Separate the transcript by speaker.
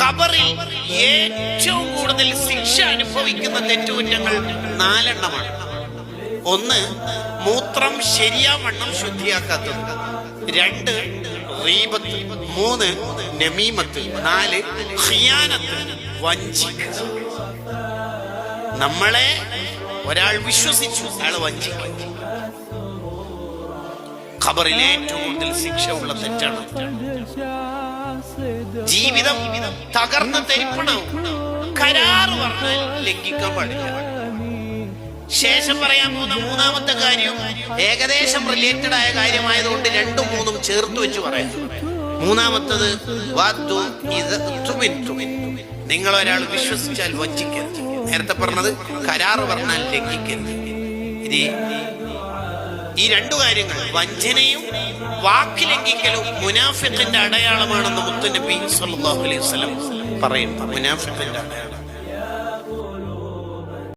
Speaker 1: ഖബറിൽ ഏറ്റവും കൂടുതൽ ശിക്ഷ അനുഭവിക്കുന്ന തെറ്റുകുറ്റങ്ങൾ നാലെണ്ണമാണ്. ഒന്ന് മൂത്രം ശരിയാവണ്ണം ശുദ്ധിയാക്കാത്തത്. രണ്ട് റീബത്ത്. മൂന്ന് നമീമത്ത്. നാല് വഞ്ചിക്കുക നമ്മളെ ഒരാൾ വിശ്വസിച്ചു അയാൾ വഞ്ചി ഖബറിൽ ഏറ്റവും കൂടുതൽ ശിക്ഷ ഉള്ള തെറ്റാണ്. ജീവിതം തകർന്ന് തെരിപ്പണം. കരാറ് പറഞ്ഞാൽ ലംഘിക്കാൻ പാടില്ല. ശേഷം പറയാൻ പോകുന്ന മൂന്നാമത്തെ കാര്യം ഏകദേശം റിലേറ്റഡ് ആയ കാര്യമായതുകൊണ്ട് രണ്ടും മൂന്നും ചേർത്ത് വെച്ച് പറയാം. മൂന്നാമത്തത്. നിങ്ങൾ ഒരാൾ വിശ്വസിച്ചാൽ വഞ്ചിക്കരുത്. നേരത്തെ പറഞ്ഞത് കരാറ് പറഞ്ഞാൽ ലംഘിക്കരുത്. ഇത് ഈ രണ്ടു കാര്യങ്ങൾ വഞ്ചനയും വാക്ക് ലംഘിക്കലും മുനാഫിഖിന്റെ അടയാളമാണെന്ന് മുത്തുനബി സല്ലല്ലാഹു അലൈഹി വസല്ലം പറയുന്നു മുനാഫിഖിന്റെ അടയാളം.